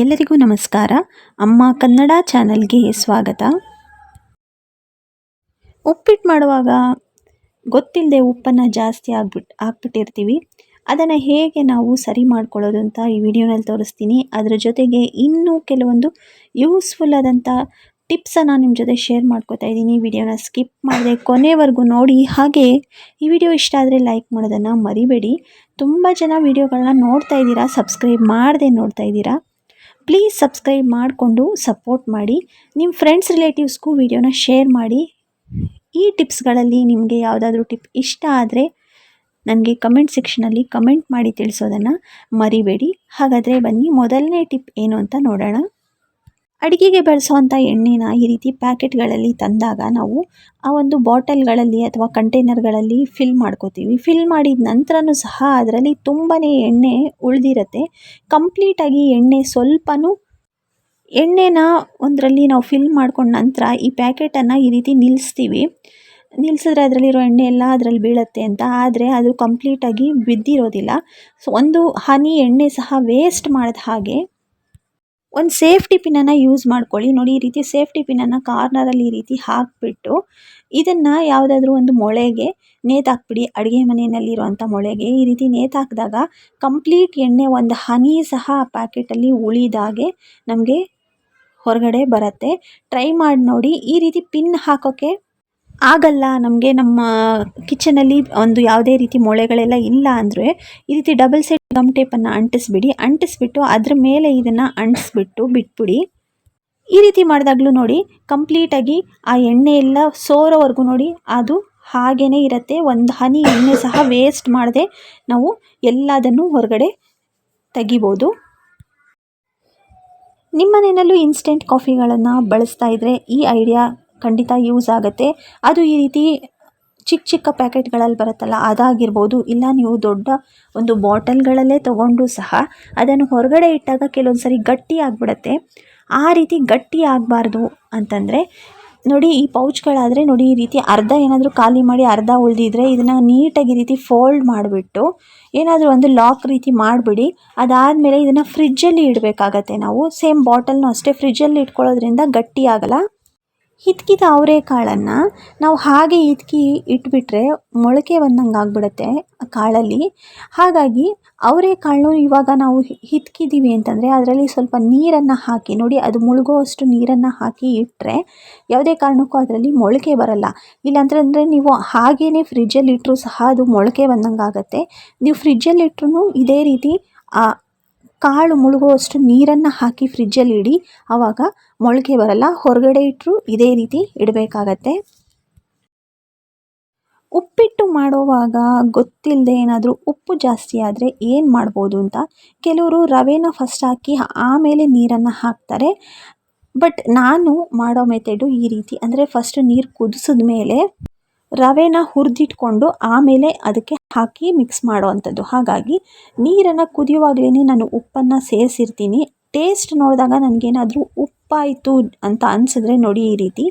ಎಲ್ಲರಿಗೂ ನಮಸ್ಕಾರ. ಅಮ್ಮ ಕನ್ನಡ ಚಾನಲ್ಗೆ ಸ್ವಾಗತ. ಉಪ್ಪಿಟ್ಟು ಮಾಡುವಾಗ ಗೊತ್ತಿಲ್ಲದೆ ಉಪ್ಪನ್ನು ಜಾಸ್ತಿ ಆಗ್ಬಿಟ್ಟು ಹಾಕ್ಬಿಟ್ಟಿರ್ತೀವಿ ಅದನ್ನು ಹೇಗೆ ನಾವು ಸರಿ ಮಾಡ್ಕೊಳ್ಳೋದು ಅಂತ ಈ ವಿಡಿಯೋನಲ್ಲಿ ತೋರಿಸ್ತೀನಿ. ಅದರ ಜೊತೆಗೆ ಇನ್ನೂ ಕೆಲವೊಂದು ಯೂಸ್ಫುಲ್ ಆದಂಥ ಟಿಪ್ಸನ್ನು ನಿಮ್ಮ ಜೊತೆ ಶೇರ್ ಮಾಡ್ಕೋತಾ ಇದ್ದೀನಿ. ವಿಡಿಯೋನ ಸ್ಕಿಪ್ ಮಾಡದೆ ಕೊನೆವರೆಗೂ ನೋಡಿ. ಹಾಗೆ ಈ ವಿಡಿಯೋ ಇಷ್ಟ ಆದರೆ ಲೈಕ್ ಮಾಡೋದನ್ನು ಮರಿಬೇಡಿ. ತುಂಬ ಜನ ವಿಡಿಯೋಗಳನ್ನ ನೋಡ್ತಾ ಇದ್ದೀರಾ, ಸಬ್ಸ್ಕ್ರೈಬ್ ಮಾಡದೆ ನೋಡ್ತಾ ಇದ್ದೀರಾ. ಪ್ಲೀಸ್ ಸಬ್ಸ್ಕ್ರೈಬ್ ಮಾಡಿಕೊಂಡು ಸಪೋರ್ಟ್ ಮಾಡಿ. ನಿಮ್ಮ ಫ್ರೆಂಡ್ಸ್ ರಿಲೇಟಿವ್ಸ್ಗೂ ವಿಡಿಯೋನ ಶೇರ್ ಮಾಡಿ. ಈ ಟಿಪ್ಸ್ಗಳಲ್ಲಿ ನಿಮಗೆ ಯಾವುದಾದ್ರೂ ಟಿಪ್ ಇಷ್ಟ ಆದರೆ ನನಗೆ ಕಮೆಂಟ್ ಸೆಕ್ಷನಲ್ಲಿ ಕಮೆಂಟ್ ಮಾಡಿ ತಿಳಿಸೋದನ್ನು ಮರಿಬೇಡಿ. ಹಾಗಾದರೆ ಬನ್ನಿ, ಮೊದಲನೇ ಟಿಪ್ ಏನು ಅಂತ ನೋಡೋಣ. ಅಡುಗೆಗೆ ಬಳಸುವಂಥ ಎಣ್ಣೆನ ಈ ರೀತಿ ಪ್ಯಾಕೆಟ್ಗಳಲ್ಲಿ ತಂದಾಗ ನಾವು ಆ ಒಂದು ಬಾಟಲ್ಗಳಲ್ಲಿ ಅಥವಾ ಕಂಟೈನರ್ಗಳಲ್ಲಿ ಫಿಲ್ ಮಾಡ್ಕೋತೀವಿ. ಫಿಲ್ ಮಾಡಿದ ನಂತರನೂ ಸಹ ಅದರಲ್ಲಿ ತುಂಬಾ ಎಣ್ಣೆ ಉಳಿದಿರತ್ತೆ. ಕಂಪ್ಲೀಟಾಗಿ ಎಣ್ಣೆ ಸ್ವಲ್ಪನೂ ಎಣ್ಣೆನ ಒಂದರಲ್ಲಿ ನಾವು ಫಿಲ್ ಮಾಡ್ಕೊಂಡ ನಂತರ ಈ ಪ್ಯಾಕೆಟನ್ನು ಈ ರೀತಿ ನಿಲ್ಲಿಸ್ತೀವಿ ನಿಲ್ಲಿಸಿದ್ರೆ ಅದರಲ್ಲಿರೋ ಎಣ್ಣೆ ಎಲ್ಲ ಅದರಲ್ಲಿ ಬೀಳುತ್ತೆ ಅಂತ. ಆದರೆ ಅದು ಕಂಪ್ಲೀಟಾಗಿ ಬಿದ್ದಿರೋದಿಲ್ಲ. ಸೊ, ಒಂದು ಹನಿ ಎಣ್ಣೆ ಸಹ ವೇಸ್ಟ್ ಮಾಡಿದ ಹಾಗೆ ಒಂದು ಸೇಫ್ಟಿ ಪಿನ್ನನ್ನು ಯೂಸ್ ಮಾಡ್ಕೊಳ್ಳಿ. ನೋಡಿ, ಈ ರೀತಿ ಸೇಫ್ಟಿ ಪಿನ್ನನ್ನು ಕಾರ್ನರಲ್ಲಿ ಈ ರೀತಿ ಹಾಕಿಬಿಟ್ಟು ಇದನ್ನು ಯಾವುದಾದ್ರೂ ಒಂದು ಮೊಳೆಗೆ ನೇತಾಕ್ಬಿಡಿ ಅಡುಗೆ ಮನೆಯಲ್ಲಿರುವಂಥ ಮೊಳೆಗೆ. ಈ ರೀತಿ ನೇತಾಕಿದಾಗ ಕಂಪ್ಲೀಟ್ ಎಣ್ಣೆ ಒಂದು ಹನಿ ಸಹ ಆ ಪ್ಯಾಕೆಟಲ್ಲಿ ಉಳಿದಾಗೆ ನಮಗೆ ಹೊರಗಡೆ ಬರುತ್ತೆ. ಟ್ರೈ ಮಾಡಿ ನೋಡಿ. ಈ ರೀತಿ ಪಿನ್ ಹಾಕೋಕ್ಕೆ ಆಗಲ್ಲ, ನಮಗೆ ನಮ್ಮ ಕಿಚನಲ್ಲಿ ಒಂದು ಯಾವುದೇ ರೀತಿ ಮೊಳೆಗಳೆಲ್ಲ ಇಲ್ಲ ಅಂದರೆ ಈ ರೀತಿ ಡಬಲ್ ಸೈಡ್ ಗಮ್ ಟೇಪನ್ನು ಅಂಟಿಸ್ಬಿಡಿ. ಅಂಟಿಸ್ಬಿಟ್ಟು ಅದ್ರ ಮೇಲೆ ಇದನ್ನು ಅಂಟಿಸ್ಬಿಟ್ಟು ಬಿಟ್ಬಿಡಿ. ಈ ರೀತಿ ಮಾಡಿದಾಗಲೂ ನೋಡಿ ಕಂಪ್ಲೀಟಾಗಿ ಆ ಎಣ್ಣೆ ಎಲ್ಲ ಸೋರೋವರೆಗೂ ನೋಡಿ, ಅದು ಹಾಗೇ ಇರುತ್ತೆ. ಒಂದು ಹನಿ ಎಣ್ಣೆ ಸಹ ವೇಸ್ಟ್ ಮಾಡದೆ ನಾವು ಎಲ್ಲದನ್ನು ಹೊರಗಡೆ ತೆಗಿಬೋದು. ನಿಮ್ಮ ಮನೆಯಲ್ಲೂ ಇನ್ಸ್ಟೆಂಟ್ ಕಾಫಿಗಳನ್ನು ಬಳಸ್ತಾ ಇದ್ದರೆ ಈ ಐಡಿಯಾ ಖಂಡಿತ ಯೂಸ್ ಆಗುತ್ತೆ. ಅದು ಈ ರೀತಿ ಚಿಕ್ಕ ಚಿಕ್ಕ ಪ್ಯಾಕೆಟ್ಗಳಲ್ಲಿ ಬರುತ್ತಲ್ಲ, ಅದಾಗಿರ್ಬೋದು. ಇಲ್ಲ ನೀವು ದೊಡ್ಡ ಒಂದು ಬಾಟಲ್ಗಳಲ್ಲೇ ತಗೊಂಡು ಸಹ ಅದನ್ನು ಹೊರಗಡೆ ಇಟ್ಟಾಗ ಕೆಲವೊಂದು ಸರಿ ಗಟ್ಟಿ ಆಗಿಬಿಡತ್ತೆ. ಆ ರೀತಿ ಗಟ್ಟಿ ಆಗಬಾರ್ದು ಅಂತಂದರೆ, ನೋಡಿ ಈ ಪೌಚ್ಗಳಾದರೆ ನೋಡಿ ಈ ರೀತಿ ಅರ್ಧ ಏನಾದರೂ ಖಾಲಿ ಮಾಡಿ ಅರ್ಧ ಉಳಿದಿದ್ರೆ ಇದನ್ನು ನೀಟಾಗಿ ಈ ರೀತಿ ಫೋಲ್ಡ್ ಮಾಡಿಬಿಟ್ಟು ಏನಾದರೂ ಒಂದು ಲಾಕ್ ರೀತಿ ಮಾಡಿಬಿಡಿ. ಅದಾದಮೇಲೆ ಇದನ್ನು ಫ್ರಿಜ್ಜಲ್ಲಿ ಇಡಬೇಕಾಗತ್ತೆ ನಾವು. ಸೇಮ್ ಬಾಟಲ್ನೂ ಅಷ್ಟೇ ಫ್ರಿಜ್ಜಲ್ಲಿ ಇಟ್ಕೊಳ್ಳೋದ್ರಿಂದ ಗಟ್ಟಿ ಆಗಲ್ಲ. ಹಿತ್ಕಿದ ಅವರೆಕಾಳನ್ನು ನಾವು ಹಾಗೆ ಹಿತ್ಕಿ ಇಟ್ಬಿಟ್ರೆ ಮೊಳಕೆ ಬಂದಂಗೆ ಆಗಿಬಿಡುತ್ತೆ ಕಾಳಲ್ಲಿ. ಹಾಗಾಗಿ ಅವರೆಕಾಳನ್ನು ಇವಾಗ ನಾವು ಹಿತ್ಕಿದ್ದೀವಿ ಅಂತಂದರೆ ಅದರಲ್ಲಿ ಸ್ವಲ್ಪ ನೀರನ್ನು ಹಾಕಿ, ನೋಡಿ ಅದು ಮುಳುಗುವಷ್ಟು ನೀರನ್ನು ಹಾಕಿ ಇಟ್ಟರೆ ಯಾವುದೇ ಕಾರಣಕ್ಕೂ ಅದರಲ್ಲಿ ಮೊಳಕೆ ಬರಲ್ಲ. ಇಲ್ಲಾಂತಂದರೆ ನೀವು ಹಾಗೇ ಫ್ರಿಜ್ಜಲ್ಲಿ ಇಟ್ಟರೂ ಸಹ ಅದು ಮೊಳಕೆ ಬಂದಂಗೆ ಆಗುತ್ತೆ. ನೀವು ಫ್ರಿಜ್ಜಲ್ಲಿ ಇಟ್ರೂ ಇದೇ ರೀತಿ ಕಾಳು ಮುಳುಗುವಷ್ಟು ನೀರನ್ನು ಹಾಕಿ ಫ್ರಿಜ್ಜಲ್ಲಿ ಇಡಿ ಆವಾಗ ಮೊಳಕೆ ಬರಲ್ಲ. ಹೊರಗಡೆ ಇಟ್ಟರು ಇದೇ ರೀತಿ ಇಡಬೇಕಾಗತ್ತೆ. ಉಪ್ಪಿಟ್ಟು ಮಾಡುವಾಗ ಗೊತ್ತಿಲ್ಲದೆ ಏನಾದರೂ ಉಪ್ಪು ಜಾಸ್ತಿ ಆದರೆ ಏನು ಮಾಡ್ಬೋದು ಅಂತ ಕೆಲವರು ರವೆನ ಫಸ್ಟ್ ಹಾಕಿ ಆಮೇಲೆ ನೀರನ್ನು ಹಾಕ್ತಾರೆ. ಬಟ್ ನಾನು ಮಾಡೋ ಮೆಥೆಡು ಈ ರೀತಿ, ಅಂದರೆ ಫಸ್ಟ್ ನೀರು ಕುದಿಸಿದ ಮೇಲೆ ರವೆನ ಹುರಿದಿಟ್ಕೊಂಡು ಆಮೇಲೆ ಅದಕ್ಕೆ ಹಾಕಿ ಮಿಕ್ಸ್ ಮಾಡುವಂಥದ್ದು. ಹಾಗಾಗಿ ನೀರನ್ನು ಕುದಿಯುವಾಗಲೇ ನಾನು ಉಪ್ಪನ್ನು ಸೇರಿಸಿರ್ತೀನಿ. ಟೇಸ್ಟ್ ನೋಡಿದಾಗ ನನಗೇನಾದರೂ ಉಪ್ಪಾಯಿತು ಅಂತ ಅನಿಸಿದ್ರೆ ನೋಡಿ ಈ ರೀತಿ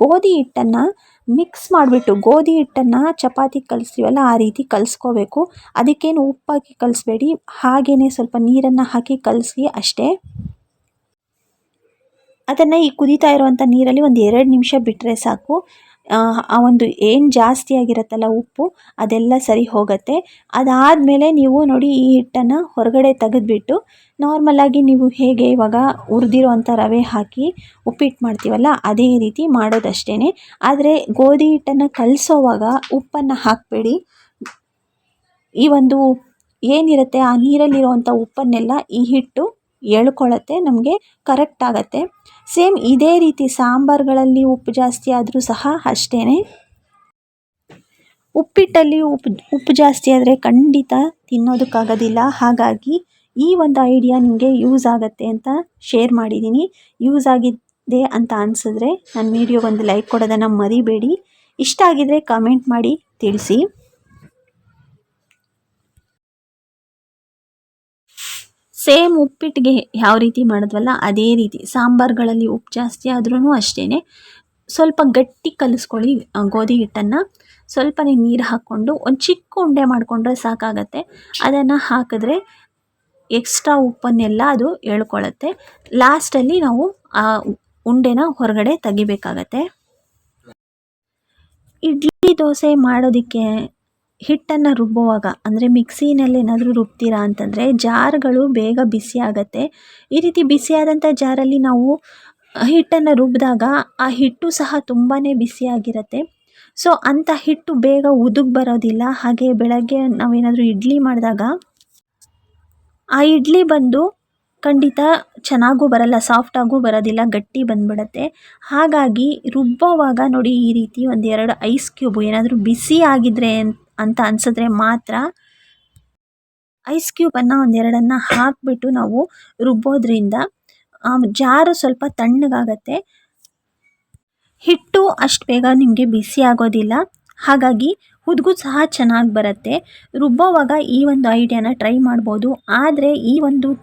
ಗೋಧಿ ಹಿಟ್ಟನ್ನು ಮಿಕ್ಸ್ ಮಾಡಿಬಿಟ್ಟು, ಗೋಧಿ ಹಿಟ್ಟನ್ನು ಚಪಾತಿ ಕಲಿಸ್ತೀವಲ್ಲ ಆ ರೀತಿ ಕಲಿಸ್ಕೋಬೇಕು. ಅದಕ್ಕೇನು ಉಪ್ಪಾಕಿ ಕಲಿಸ್ಬೇಡಿ. ಹಾಗೇ ಸ್ವಲ್ಪ ನೀರನ್ನು ಹಾಕಿ ಕಲಸಿ ಅಷ್ಟೇ. ಅದನ್ನು ಈ ಕುದೀತಾ ಇರುವಂಥ ನೀರಲ್ಲಿ ಒಂದು ಎರಡು ನಿಮಿಷ ಬಿಟ್ಟರೆ ಸಾಕು. ಆ ಒಂದು ಏನು ಜಾಸ್ತಿ ಆಗಿರುತ್ತಲ್ಲ ಉಪ್ಪು, ಅದೆಲ್ಲ ಸರಿ ಹೋಗುತ್ತೆ. ಅದಾದಮೇಲೆ ನೀವು ನೋಡಿ ಈ ಹಿಟ್ಟನ್ನು ಹೊರಗಡೆ ತೆಗೆದ್ಬಿಟ್ಟು ನಾರ್ಮಲಾಗಿ ನೀವು ಹೇಗೆ ಇವಾಗ ಹುರಿದಿರೋವಂಥ ರವೆ ಹಾಕಿ ಉಪ್ಪಿಟ್ಟು ಮಾಡ್ತೀವಲ್ಲ, ಅದೇ ರೀತಿ ಮಾಡೋದಷ್ಟೇ ಆದರೆ ಗೋಧಿ ಹಿಟ್ಟನ್ನು ಕಲಸೋವಾಗ ಉಪ್ಪನ್ನು ಹಾಕಬೇಡಿ. ಈ ಒಂದು ಏನಿರುತ್ತೆ, ಆ ನೀರಲ್ಲಿರುವಂಥ ಉಪ್ಪನ್ನೆಲ್ಲ ಈ ಹಿಟ್ಟು ಎಳ್ಕೊಳ್ಳುತ್ತೆ ನಮಗೆ ಕರೆಕ್ಟ್ ಆಗುತ್ತೆ. ಸೇಮ್ ಇದೇ ರೀತಿ ಸಾಂಬಾರುಗಳಲ್ಲಿ ಉಪ್ಪು ಜಾಸ್ತಿ ಆದರೂ ಸಹ ಅಷ್ಟೇ ಉಪ್ಪಿಟ್ಟಲ್ಲಿ ಉಪ್ಪು ಉಪ್ಪು ಜಾಸ್ತಿ ಆದರೆ ಖಂಡಿತ ತಿನ್ನೋದಕ್ಕಾಗೋದಿಲ್ಲ. ಹಾಗಾಗಿ ಈ ಒಂದು ಐಡಿಯಾ ನಿಮಗೆ ಯೂಸ್ ಆಗುತ್ತೆ ಅಂತ ಶೇರ್ ಮಾಡಿದ್ದೀನಿ. ಯೂಸ್ ಆಗಿದೆ ಅಂತ ಅನಿಸಿದ್ರೆ ನನ್ನ ವೀಡಿಯೋಗೊಂದು ಲೈಕ್ ಕೊಡೋದನ್ನು ಮರಿಬೇಡಿ. ಇಷ್ಟ ಆಗಿದರೆ ಕಮೆಂಟ್ ಮಾಡಿ, ತಿಳಿಸಿ. ಸೇಮ್ ಉಪ್ಪಿಟ್ಟಿಗೆ ಯಾವ ರೀತಿ ಮಾಡಿದ್ವಲ್ಲ, ಅದೇ ರೀತಿ. ಸಾಂಬಾರುಗಳಲ್ಲಿ ಉಪ್ಪು ಜಾಸ್ತಿ ಆದ್ರೂ ಅಷ್ಟೇ ಸ್ವಲ್ಪ ಗಟ್ಟಿ ಕಲಿಸ್ಕೊಳ್ಳಿ ಗೋಧಿ ಹಿಟ್ಟನ್ನು. ಸ್ವಲ್ಪನೇ ನೀರು ಹಾಕ್ಕೊಂಡು ಒಂದು ಚಿಕ್ಕ ಉಂಡೆ ಮಾಡಿಕೊಂಡ್ರೆ ಸಾಕಾಗತ್ತೆ. ಅದನ್ನು ಹಾಕಿದ್ರೆ ಎಕ್ಸ್ಟ್ರಾ ಉಪ್ಪನ್ನೆಲ್ಲ ಅದು ಎಳ್ಕೊಳ್ಳುತ್ತೆ ಲಾಸ್ಟಲ್ಲಿ ನಾವು ಆ ಉಂಡೆನ ಹೊರಗಡೆ ತೆಗಿಬೇಕಾಗತ್ತೆ. ಇಡ್ಲಿ ದೋಸೆ ಮಾಡೋದಕ್ಕೆ ಹಿಟ್ಟನ್ನು ರುಬ್ಬುವಾಗ, ಅಂದರೆ ಮಿಕ್ಸಿನಲ್ಲಿ ಏನಾದರೂ ರುಬ್ತೀರಾ ಅಂತಂದರೆ ಜಾರ್ಗಳು ಬೇಗ ಬಿಸಿ ಆಗುತ್ತೆ. ಈ ರೀತಿ ಬಿಸಿಯಾದಂಥ ಜಾರಲ್ಲಿ ನಾವು ಹಿಟ್ಟನ್ನು ರುಬ್ಬಿದಾಗ ಆ ಹಿಟ್ಟು ಸಹ ತುಂಬಾ ಬಿಸಿಯಾಗಿರುತ್ತೆ ಸೊ ಅಂಥ ಹಿಟ್ಟು ಬೇಗ ಉದುಗ್ ಬರೋದಿಲ್ಲ. ಹಾಗೆ ಬೆಳಗ್ಗೆ ನಾವೇನಾದರೂ ಇಡ್ಲಿ ಮಾಡಿದಾಗ, ಆ ಇಡ್ಲಿ ಬಂದು ಖಂಡಿತ ಚೆನ್ನಾಗೂ ಬರಲ್ಲ ಸಾಫ್ಟಾಗೂ ಬರೋದಿಲ್ಲ, ಗಟ್ಟಿ ಬಂದ್ಬಿಡತ್ತೆ. ಹಾಗಾಗಿ ರುಬ್ಬೋವಾಗ ನೋಡಿ ಈ ರೀತಿ ಒಂದೆರಡು ಐಸ್ ಕ್ಯೂಬು ಏನಾದರೂ ಬಿಸಿ ಆಗಿದ್ರೆ ಅಂತ ಅನ್ಸಿದ್ರೆ ಮಾತ್ರ ಐಸ್ ಕ್ಯೂಬನ್ನು ಒಂದೆರಡನ್ನು ಹಾಕಿಬಿಟ್ಟು ನಾವು ರುಬ್ಬೋದ್ರಿಂದ ಜಾರು ಸ್ವಲ್ಪ ತಣ್ಣಗಾಗತ್ತೆ. ಹಿಟ್ಟು ಅಷ್ಟು ಬೇಗ ನಿಮಗೆ ಬಿಸಿ ಆಗೋದಿಲ್ಲ. ಹಾಗಾಗಿ ಹುದುಗು ಸಹ ಚೆನ್ನಾಗಿ ಬರುತ್ತೆ. ರುಬ್ಬೋವಾಗ ಈ ಒಂದು ಐಡಿಯಾನ ಟ್ರೈ ಮಾಡ್ಬೋದು. ಆದರೆ ಈ ಒಂದು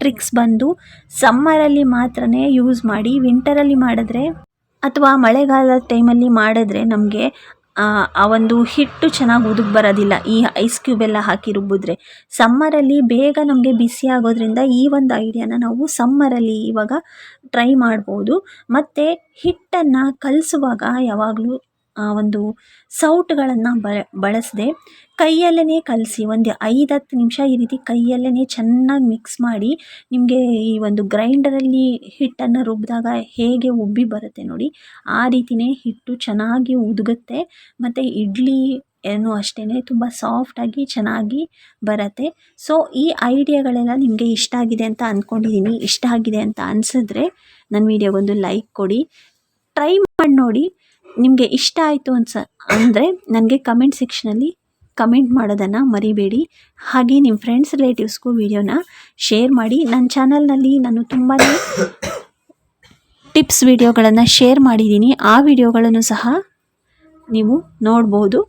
ಟ್ರಿಕ್ಸ್ ಬಂದು ಸಮ್ಮರಲ್ಲಿ ಮಾತ್ರ ಯೂಸ್ ಮಾಡಿ ವಿಂಟರಲ್ಲಿ ಮಾಡಿದ್ರೆ ಅಥವಾ ಮಳೆಗಾಲದ ಟೈಮಲ್ಲಿ ಮಾಡಿದ್ರೆ ನಮಗೆ ಆ ಒಂದು ಹಿಟ್ಟು ಚೆನ್ನಾಗಿ ಉದುಕ್ ಬರೋದಿಲ್ಲ. ಈ ಐಸ್ ಕ್ಯೂಬ್ ಎಲ್ಲ ಹಾಕಿ ರುಬ್ಬಿದ್ರೆ ಸಮ್ಮರಲ್ಲಿ ಬೇಗ ನಮಗೆ ಬಿಸಿ ಆಗೋದ್ರಿಂದ ಈ ಒಂದು ಐಡಿಯಾನ ನಾವು ಸಮ್ಮರಲ್ಲಿ ಇವಾಗ ಟ್ರೈ ಮಾಡ್ಬೋದು. ಮತ್ತು ಹಿಟ್ಟನ್ನು ಕಲಸುವಾಗ ಯಾವಾಗಲೂ ಒಂದು ಸೌಟುಗಳನ್ನು ಬಳಸದೆ ಕೈಯಲ್ಲೇ ಕಲಸಿ ಒಂದು ಐದು ಹತ್ತು ನಿಮಿಷ ಈ ರೀತಿ ಕೈಯಲ್ಲೇ ಚೆನ್ನಾಗಿ ಮಿಕ್ಸ್ ಮಾಡಿ ನಿಮಗೆ ಈ ಒಂದು ಗ್ರೈಂಡರಲ್ಲಿ ಹಿಟ್ಟನ್ನು ರುಬ್ಬಿದಾಗ ಹೇಗೆ ಉಬ್ಬಿ ಬರುತ್ತೆ ನೋಡಿ, ಆ ರೀತಿಯೇ ಹಿಟ್ಟು ಚೆನ್ನಾಗಿ ಉದುಗುತ್ತೆ. ಮತ್ತು ಇಡ್ಲಿ ಏನು ಅಷ್ಟೇ ತುಂಬ ಸಾಫ್ಟಾಗಿ ಚೆನ್ನಾಗಿ ಬರುತ್ತೆ. ಸೊ ಈ ಐಡಿಯಾಗಳೆಲ್ಲ ನಿಮಗೆ ಇಷ್ಟ ಆಗಿದೆ ಅಂತ ಅಂದ್ಕೊಂಡಿದ್ದೀನಿ ಇಷ್ಟ ಆಗಿದೆ ಅಂತ ಅನಿಸಿದ್ರೆ ನನ್ನ ವೀಡಿಯೋಗೊಂದು ಲೈಕ್ ಕೊಡಿ. ಟ್ರೈ ಮಾಡಿ ನೋಡಿ. ನಿಮಗೆ ಇಷ್ಟ ಆಯಿತು ಅನ್ಸ, ಅಂದರೆ ನನಗೆ ಕಮೆಂಟ್ ಸೆಕ್ಷನಲ್ಲಿ ಕಮೆಂಟ್ ಮಾಡೋದನ್ನು ಮರಿಬೇಡಿ. ಹಾಗೆ ನಿಮ್ಮ ಫ್ರೆಂಡ್ಸ್ ರಿಲೇಟಿವ್ಸ್ಗೂ ವಿಡಿಯೋನ ಶೇರ್ ಮಾಡಿ. ನನ್ನ ಚಾನಲ್ನಲ್ಲಿ ನಾನು ತುಂಬಾ ಟಿಪ್ಸ್ ವಿಡಿಯೋಗಳನ್ನು ಶೇರ್ ಮಾಡಿದ್ದೀನಿ. ಆ ವಿಡಿಯೋಗಳನ್ನು ಸಹ ನೀವು ನೋಡ್ಬೋದು.